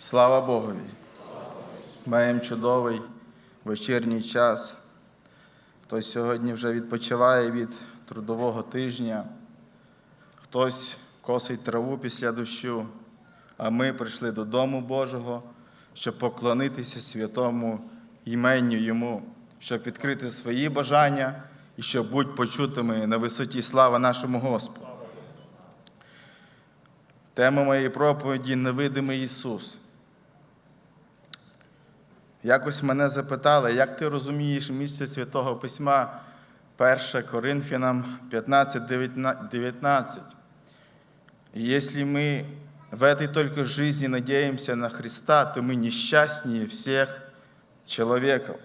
Слава Богові! Маємо чудовий вечірній час. Хтось сьогодні вже відпочиває від трудового тижня, хтось косить траву після дощу, а ми прийшли до Дому Божого, щоб поклонитися святому іменню Йому, щоб відкрити свої бажання і щоб бути почутими на висоті слава нашому Господу. Тема моєї проповіді невидимий Ісус. Якось мене запитали, як ти розумієш місце Святого Письма 1 Коринфянам 15, 19. И если мы в этой только жизни надеемся на Христа, то мы несчастнее всех чоловіків.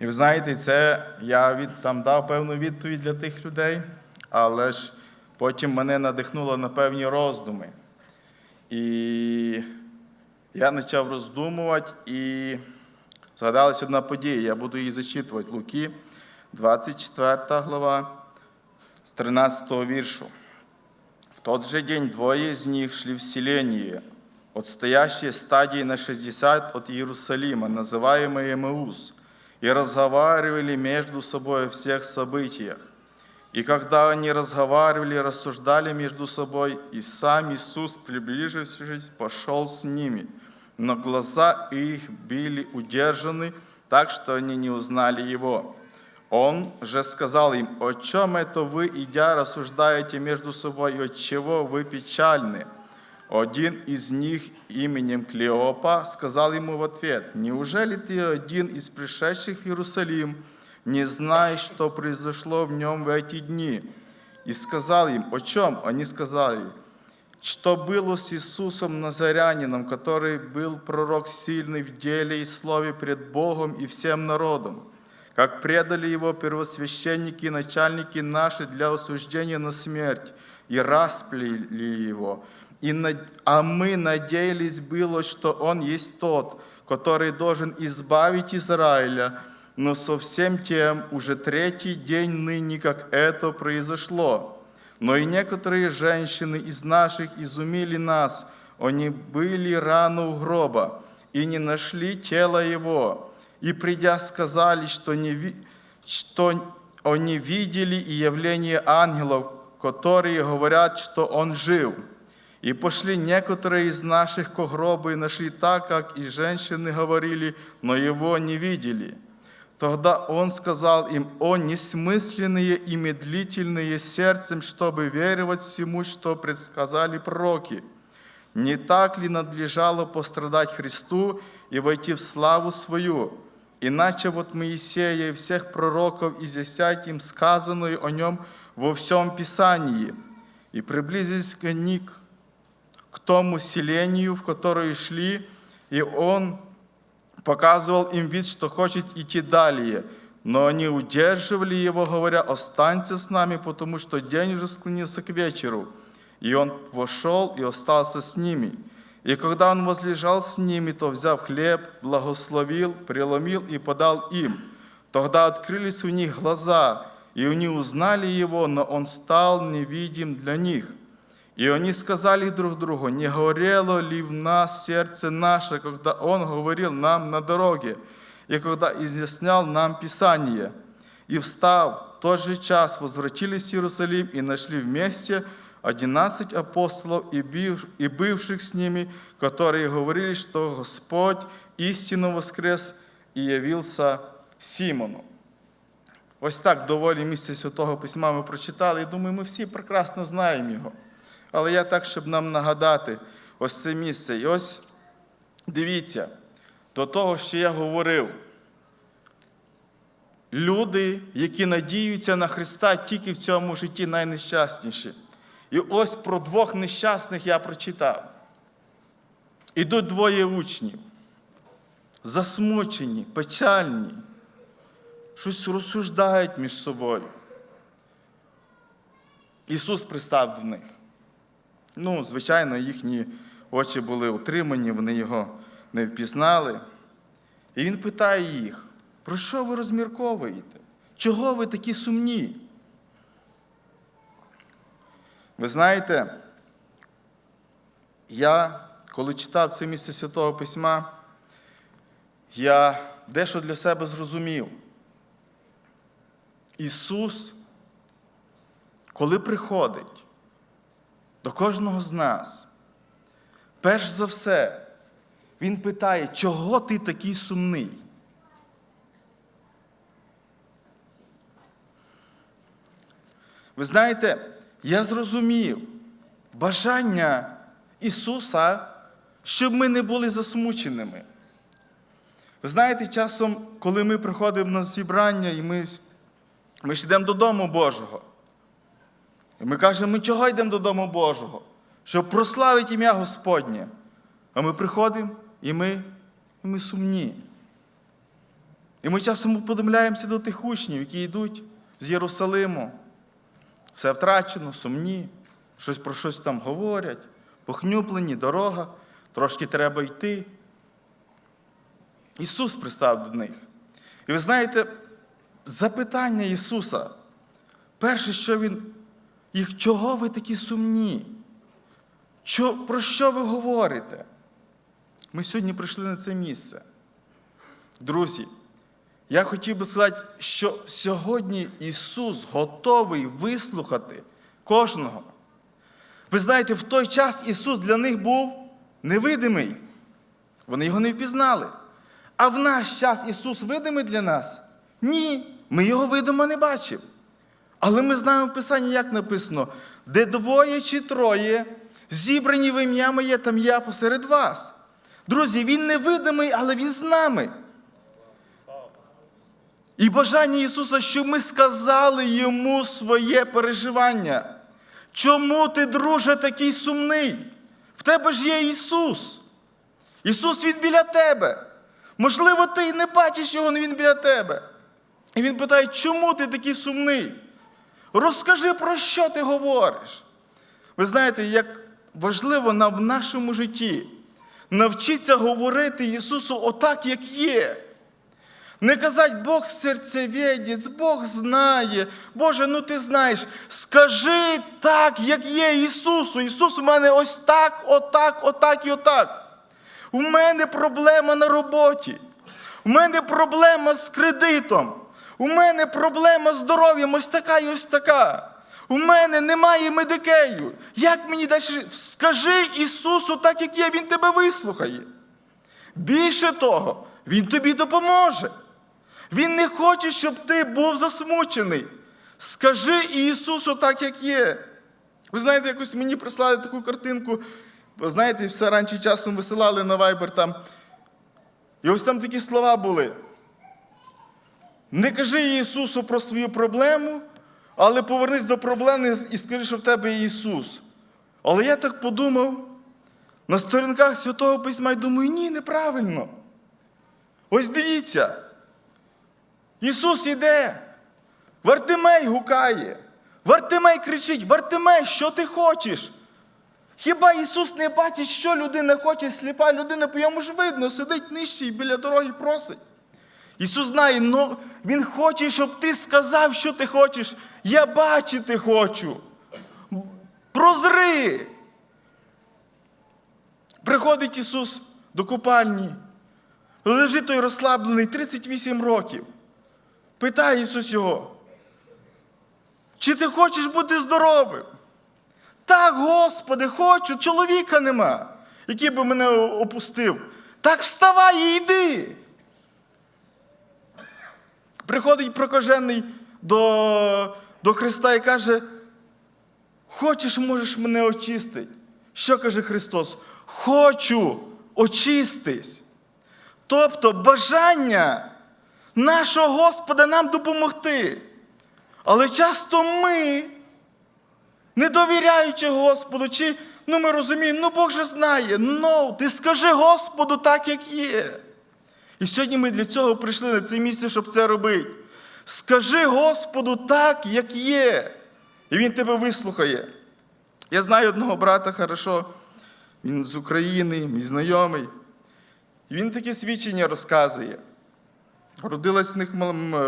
І ви знаєте, це я від, там дав певну відповідь для тих людей, але ж потім мене надихнуло на певні роздуми. І я почав роздумувати і згадалася одна подія. Я буду її зачитувати. Луки, 24 глава, з 13 віршу. В тот же день двое из них шли в селение, отстоящее стадии на 60 от Иерусалима, называемое Эмеус, и разговаривали между собой о всех событиях. И когда они разговаривали, рассуждали между собой, и сам Иисус, приближившись, пошел с ними. но глаза их были удержаны, так что они не узнали Его. Он же сказал им, «О чем это вы, идя, рассуждаете между собой, от чего вы печальны?» Один из них именем Клеопа сказал ему в ответ, «Неужели ты один из пришедших в Иерусалим, не знаешь, что произошло в нем в эти дни?» И сказал им, «О чем?» Они сказали, что было с Иисусом Назарянином, который был пророк сильный в деле и слове пред Богом и всем народом, как предали его первосвященники и начальники наши для осуждения на смерть, и расплели его. И А мы надеялись было, что он есть тот, который должен избавить Израиля, но со всем тем уже третий день ныне, как это произошло. Но и некоторые женщины из наших изумили нас. Они были рано у гроба и не нашли тело его. И придя, сказали, что, не, ви- что они видели и явление ангелов, которые говорят, что он жив. И пошли некоторые из наших ко гробу и нашли так, как и женщины говорили, но его не видели. Тогда он сказал им, о несмысленные и медлительные сердцем, чтобы веровать всему, что предсказали пророки. Не так ли надлежало пострадать Христу и войти в славу свою? Иначе вот Моисея и всех пророков изъяснять им сказанное о нем во всем Писании. И приблизились они к тому селению, в которое шли, и он показывал им вид, что хочет идти далее. Но они удерживали его, говоря, останься с нами, потому что день уже склонился к вечеру. И он вошел и остался с ними. И когда он возлежал с ними, то, взяв хлеб, благословил, преломил и подал им. Тогда открылись у них глаза, и они узнали его, но он стал невидим для них. И они сказали друг другу, не горело ли в нас сердце наше, когда Он говорил нам на дороге, и когда изъяснял нам Писание. И встав, в тот же час возвратились в Иерусалим и нашли вместе одиннадцать апостолов и, бив- и бывших с ними, которые говорили, что Господь истинно воскрес и явился Симону. Ось так доволі місце Святого Письма ми прочитали. І думаю, ми всі прекрасно знаємо його. Але я так, щоб нам нагадати ось це місце. І ось дивіться, до того, що я говорив. Люди, які надіються на Христа тільки в цьому житті найнещасніші. І ось про двох нещасних я прочитав. Ідуть двоє учнів, засмучені, печальні, щось розсуждають між собою. Ісус пристав до них. Ну, звичайно, їхні очі були утримані, вони його не впізнали. І він питає їх, про що ви розмірковуєте? Чого ви такі сумні? Ви знаєте, я коли читав це місце Святого Письма, я дещо для себе зрозумів. Ісус, коли приходить до кожного з нас, перш за все, Він питає, чого ти такий сумний? Ви знаєте, я зрозумів бажання Ісуса, щоб ми не були засмученими. Ви знаєте, часом, коли ми приходимо на зібрання і ми, ми ж йдемо додому Божого. І ми кажемо, ми чого йдемо додому Божого? Щоб прославити ім'я Господнє. А ми приходимо і ми, і ми сумні. І ми часом подивляємося до тих учнів, які йдуть з Єрусалиму. Все втрачено, сумні, щось про щось там говорять, похнюплені, дорога, трошки треба йти. Ісус пристав до них. І ви знаєте, запитання Ісуса, перше, що Він їх, чого ви такі сумні? Що, Про що ви говорите? Ми сьогодні прийшли на це місце. Друзі, я хотів би сказати, що сьогодні Ісус готовий вислухати кожного. Ви знаєте, в той час Ісус для них був невидимий. Вони його не впізнали. А в наш час Ісус видимий для нас? Ні, ми його видимо не бачимо. Але ми знаємо в Писанні, як написано, де двоє чи троє зібрані в ім'я моє, там я посеред вас. Друзі, Він невидимий, але Він з нами. І бажання Ісуса, щоб ми сказали йому своє переживання. Чому ти, друже, такий сумний? В тебе ж є Ісус. Ісус Він біля тебе. Можливо, ти і не бачиш його, але Він біля тебе. І Він питає, чому ти такий сумний? Розкажи, про що ти говориш. Ви знаєте, як важливо нам в нашому житті навчитися говорити Ісусу отак, як є. Не казати, Бог серцевєдець, Бог знає. Боже, ну ти знаєш. Скажи так, як є Ісусу. Ісус у мене ось так, отак, отак і отак. У мене проблема на роботі. У мене проблема з кредитом. У мене проблема з здоров'ям ось така і ось така. У мене немає медикею. Як мені далі? Скажи Ісусу так, як є, Він тебе вислухає. Більше того, Він тобі допоможе. Він не хоче, щоб ти був засмучений. Скажи Ісусу так, як є. Ви знаєте, якось мені прислали таку картинку. Знаєте, все раніше часом висилали на Viber там. І ось там такі слова були. Не кажи Ісусу про свою проблему, але повернись до проблеми і скажи, що в тебе є Ісус. Але я так подумав на сторінках Святого Письма і думаю, ні, неправильно. Ось дивіться. Ісус іде. Вартимей гукає. Вартимей кричить: Вартимей, що ти хочеш? Хіба Ісус не бачить, що людина хоче, сліпа людина, по йому ж видно, сидить нижче і біля дороги просить. Ісус знає, но Він хоче, щоб ти сказав, що ти хочеш. Я бачити хочу. Прозри. Приходить Ісус до купальні. Лежить той розслаблений 38 років. Питає Ісус його, чи ти хочеш бути здоровим? Так, Господи, хочу, чоловіка нема, який би мене опустив. Так вставай і йди. Приходить прокажений до, до Христа і каже, хочеш, можеш мене очистити. Що каже Христос? Хочу, очистись. Тобто бажання нашого Господа нам допомогти. Але часто ми, не довіряючи Господу, чи ну ми розуміємо, ну Бог же знає, ну, ти скажи Господу так, як є. І сьогодні ми для цього прийшли на це місце, щоб це робити. Скажи Господу так, як є. І Він тебе вислухає. Я знаю одного брата хорошо, він з України, мій знайомий. І він таке свідчення розказує. Родилась в них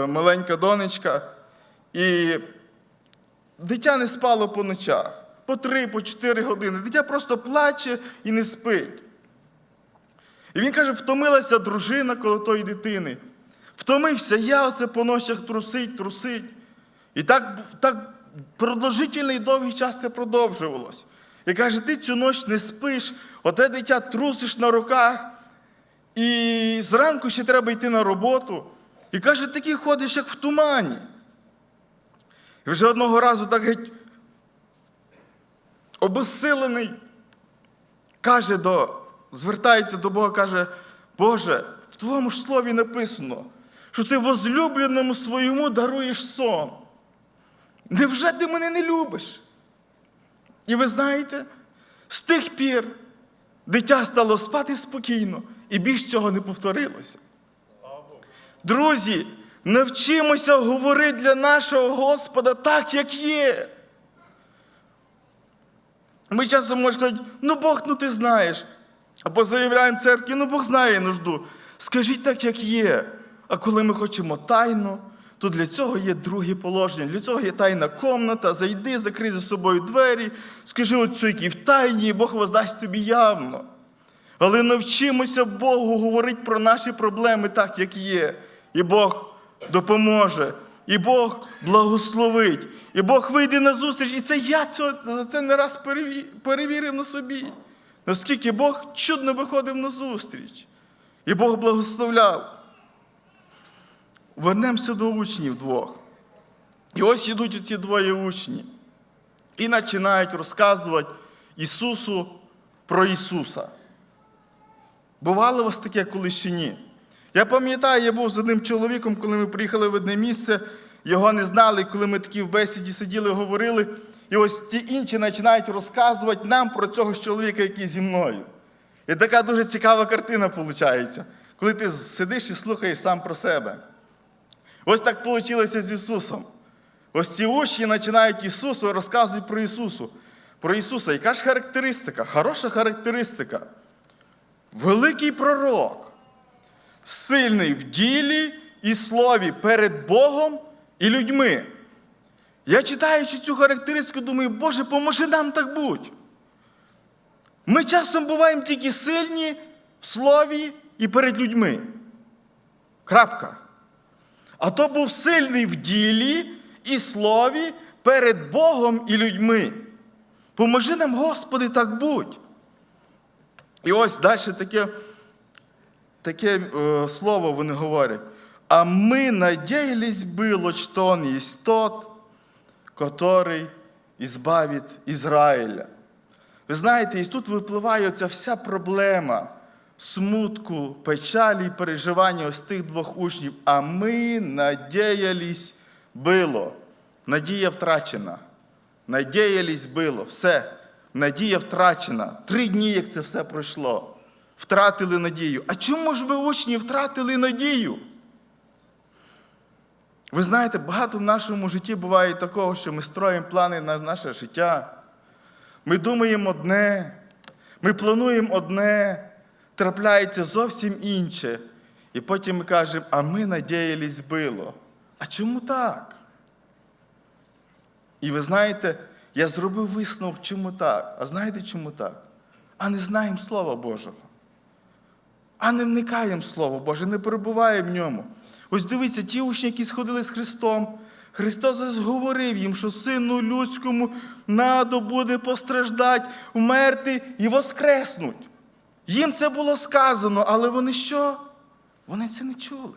маленька донечка, і дитя не спало по ночах, по три, по чотири години. Дитя просто плаче і не спить. І він каже: втомилася дружина коло тої дитини. Втомився я оце по ночах трусить, трусить. І так, так продовжительний довгий час це продовжувалось. І каже, ти цю ніч не спиш, оте дитя трусиш на руках, і зранку ще треба йти на роботу. І каже, такий ходиш, як в тумані. І вже одного разу так геть обезсилений, каже до, звертається до Бога, каже, Боже, в Твоєму ж слові написано, що ти возлюбленому своєму даруєш сон. Невже ти мене не любиш? І ви знаєте, з тих пір дитя стало спати спокійно, і більш цього не повторилося. Друзі, навчимося говорити для нашого Господа так, як є. Ми часом можемо сказати, ну Бог, ну ти знаєш. Або заявляємо церкві, ну Бог знає нужду. Скажіть так, як є. А коли ми хочемо тайно, то для цього є друге положення. Для цього є тайна комната. Зайди, закрий за собою двері, скажи оцю, який в тайні, і Бог воздасть тобі явно. Але навчимося Богу говорити про наші проблеми так, як є. І Бог допоможе, і Бог благословить, і Бог вийде на зустріч. І це я цього, за це не раз перевірив на собі. Наскільки Бог чудно виходив на зустріч. І Бог благословляв. Вернемося до учнів двох. І ось ідуть оці двоє учні і починають розказувати Ісусу про Ісуса. Бувало у вас таке колись чи ні? Я пам'ятаю, я був з одним чоловіком, коли ми приїхали в одне місце, його не знали, коли ми такі в бесіді сиділи, говорили, і ось ті інші починають розказувати нам про цього чоловіка, який зі мною. І така дуже цікава картина виходить, коли ти сидиш і слухаєш сам про себе. Ось так вийшло з Ісусом. Ось ці учні починають Ісусу розказують про Ісусу. Про Ісуса. Яка ж характеристика? Хороша характеристика. Великий пророк, сильний в ділі і слові перед Богом і людьми. Я читаючи цю характеристику, думаю, Боже, поможи нам так бути. Ми часом буваємо тільки сильні в слові і перед людьми. Крапка. А то був сильний в ділі і слові перед Богом і людьми. Поможи нам, Господи, так будь. І ось далі таке, таке е, слово вони говорять. А ми надеялись было, что он есть тот, который избавит Ізраїля. Ви знаєте, і тут випливає ця вся проблема смутку, печалі і переживання ось тих двох учнів. А ми надіялись було. Надія втрачена. Надіялись було. Все. Надія втрачена. Три дні, як це все пройшло. Втратили надію. А чому ж ви, учні, втратили надію? Ви знаєте, багато в нашому житті буває такого, що ми строїмо плани на наше життя. Ми думаємо одне, ми плануємо одне, трапляється зовсім інше. І потім ми кажемо, а ми надіялись було. А чому так? І ви знаєте, я зробив висновок, чому так. А знаєте, чому так? А не знаємо Слова Божого. А не вникаємо в Слово Боже, не перебуваємо в ньому. Ось дивіться, ті учні, які сходили з Христом, Христос говорив їм, що сину людському надо буде постраждати, вмерти і воскреснуть. Їм це було сказано, але вони що? Вони це не чули.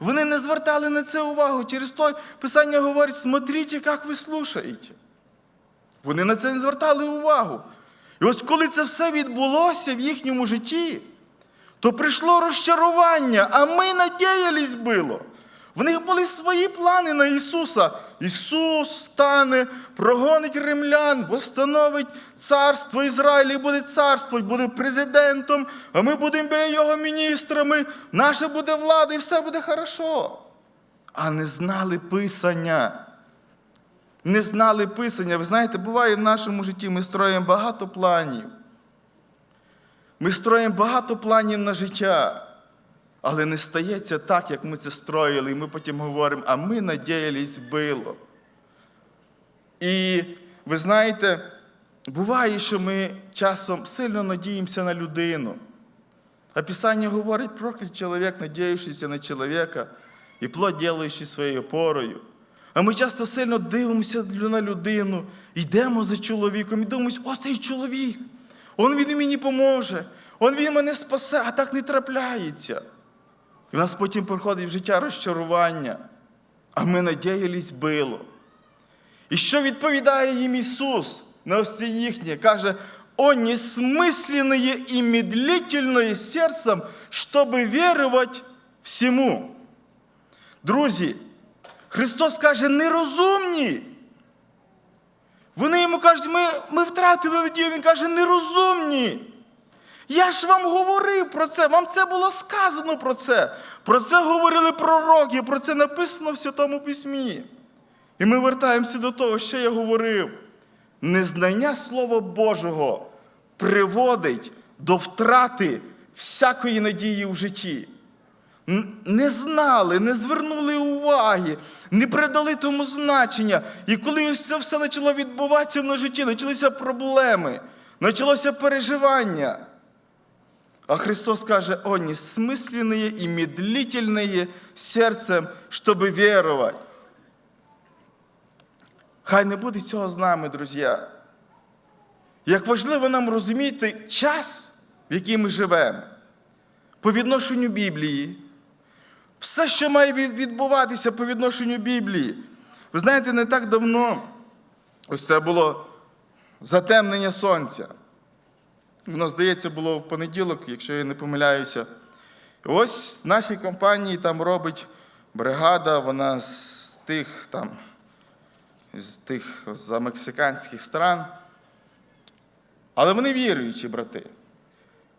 Вони не звертали на це увагу. Через то Писання говорить, смотрите, як ви слушаєте. Вони на це не звертали увагу. І ось коли це все відбулося в їхньому житті, то прийшло розчарування, а ми надіялись було. В них були свої плани на Ісуса. Ісус стане, прогонить римлян, восстановить царство Ізраїлі, буде царствувати, буде президентом, а ми будемо біля його міністрами, наша буде влада і все буде хорошо. А не знали Писання. Не знали Писання. Ви знаєте, буває в нашому житті, ми строїмо багато планів. Ми строїмо багато планів на життя, але не стається так, як ми це строїли. І ми потім говоримо, а ми надіялись було. І ви знаєте, буває, що ми часом сильно надіємося на людину. А Писання говорить, проклят чоловік, надіючийся на чоловіка і плод ділаючи своєю порою. А ми часто сильно дивимося на людину, йдемо за чоловіком і думаємо, о, цей чоловік, он він мені поможе, он він мене спасе, а так не трапляється. І в нас потім приходить в життя розчарування, а ми надіялись било. І що відповідає їм Ісус на ось це їхнє? Каже, о несмысленные и медлительное сердцем, чтобы веровать всему. Друзі, Христос каже, нерозумні. Вони йому кажуть, ми, ми втратили надію. Він каже, нерозумні. Я ж вам говорив про це, вам це було сказано про це. Про це говорили пророки, про це написано в Святому Письмі. І ми вертаємося до того, що я говорив. Незнання Слова Божого приводить до втрати всякої надії в житті Н- Не знали, не звернули уваги, не придали тому значення. І коли ось це все почало відбуватися в на житті, почалися проблеми, почалося переживання. А Христос каже, о, несмысленные и медлительные сердцем, чтобы веровать. Хай не буде цього з нами, друзі. Як важливо нам розуміти час, в який ми живемо, по відношенню Біблії, все, що має відбуватися по відношенню Біблії. Ви знаєте, не так давно ось це було затемнення сонця. Воно, здається, було в понеділок, якщо я не помиляюся. І ось в нашій компанії там робить бригада, вона з тих там, з тих за мексиканських стран. Але вони віруючі, брати.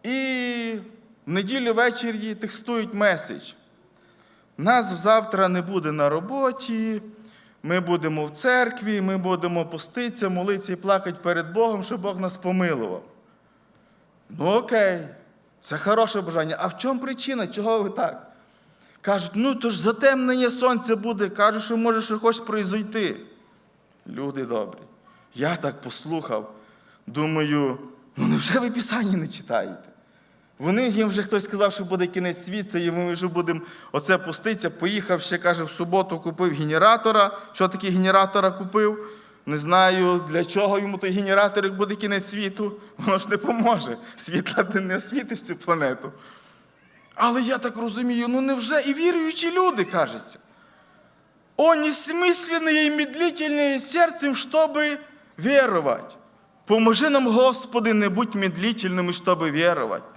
І в неділю ввечері текстують меседж. Нас завтра не буде на роботі, ми будемо в церкві, ми будемо поститися, молитися і плакати перед Богом, щоб Бог нас помилував. Ну окей, це хороше бажання. А в чому причина? Чого ви так? Кажуть, ну то ж затемнення сонця буде. Кажуть, що може що хочеш произойти. Люди добрі. Я так послухав, думаю, ну невже ви Писання не читаєте? Вони їм вже хтось сказав, що буде кінець світу, і ми вже будемо оце пуститися. Поїхав ще, каже, в суботу купив генератора. Що таке генератора купив? Не знаю, для чого йому той генератор, як буде кінець світу. Воно ж не поможе. Світла ти не освітиш цю планету. Але я так розумію, ну невже і віруючі люди, кажеться. О, несмысленные и медлительные сердцем, чтобы веровать. Поможи нам, Господи, не будь медлительними, щоб вірувати.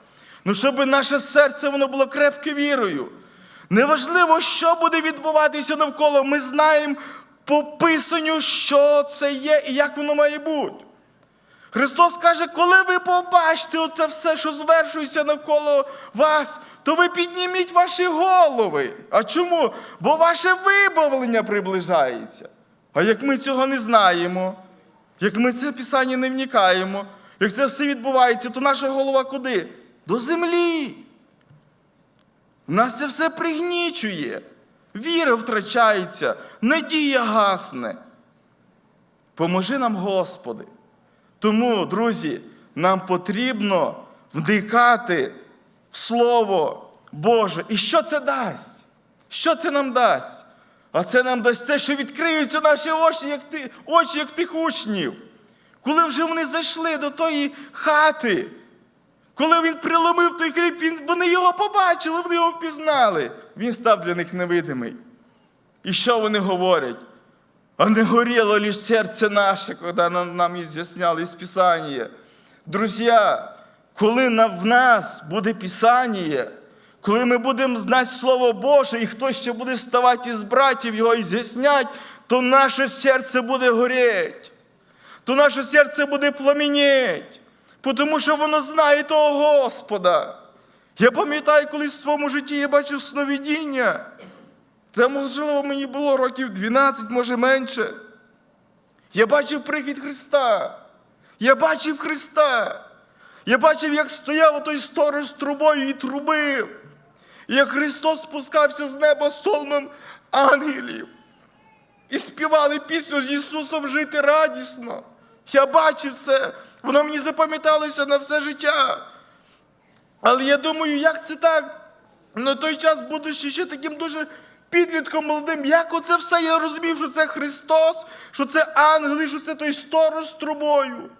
Ну, щоб наше серце воно було крепке вірою. Неважливо, що буде відбуватися навколо, ми знаємо по писанню, що це є і як воно має бути. Христос каже, коли ви побачите оце все, що звершується навколо вас, то ви підніміть ваші голови. А чому? Бо ваше вибавлення приближається. А як ми цього не знаємо, як ми це писання не вникаємо, як це все відбувається, то наша голова куди? До землі. Нас це все пригнічує. Віра втрачається, надія гасне. Поможи нам, Господи. Тому, друзі, нам потрібно вникати в Слово Боже. І що це дасть? Що це нам дасть? А це нам дасть те, що відкриються наші очі, як ти, очі, як тих учнів. Коли вже вони зайшли до тої хати, коли він приломив той хліб, вони його побачили, вони його впізнали. Він став для них невидимий. І що вони говорять? А не горело лишь серце наше, коли нам, изъясняли із Писання. Друзі, коли в нас буде Писання, коли ми будемо знати Слово Боже, і хто ще буде ставати із братів його і з'яснять, то наше серце буде горіти, то наше серце буде пламеніть, тому що воно знає того Господа. Я пам'ятаю, колись в своєму житті я бачив сновидіння. Це, можливо, мені було років 12, може менше. Я бачив прихід Христа. Я бачив Христа. Я бачив, як стояв той сторож з трубою і трубив. І як Христос спускався з неба з солмом ангелів. І співали пісню з Ісусом жити радісно. Я бачив це. Воно мені запам'яталося на все життя. Але я думаю, як це так? На той час, будучи ще таким дуже підлітком молодим, як оце все я розумів, що це Христос, що це ангели, що це той сторож з трубою.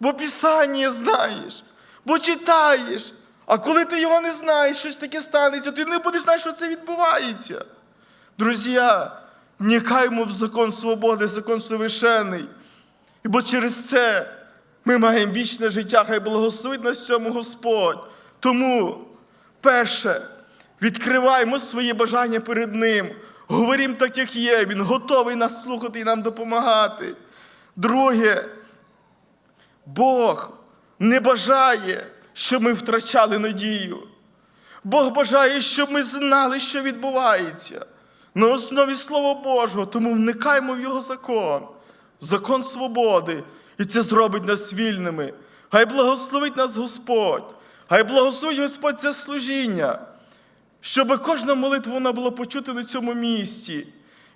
Бо Писання знаєш, бо читаєш. А коли ти його не знаєш, щось таке станеться, ти не будеш знати, що це відбувається. Друзі, вникаємо в закон свободи, закон совершенний. І бо через це ми маємо вічне життя, хай благословить нас цьому Господь. Тому, перше, відкриваємо свої бажання перед Ним. Говоримо так, як є. Він готовий нас слухати і нам допомагати. Друге, Бог не бажає, щоб ми втрачали надію. Бог бажає, щоб ми знали, що відбувається на основі Слова Божого, тому вникаємо в Його закон, закон свободи, і це зробить нас вільними. Хай благословить нас Господь, хай благословить Господь це служіння, щоб кожна молитва вона була почута на цьому місці.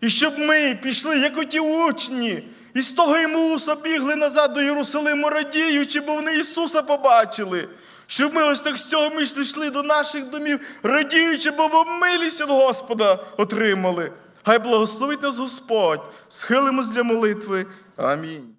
І щоб ми пішли, як оті учні, і з того Імуса бігли назад до Єрусалиму, радіючи, бо вони Ісуса побачили. Щоб ми ось так з цього ми йшли до наших домів, радіючи, бо ми милість від Господа отримали. Хай благословить нас Господь. Схилимось для молитви. Амінь.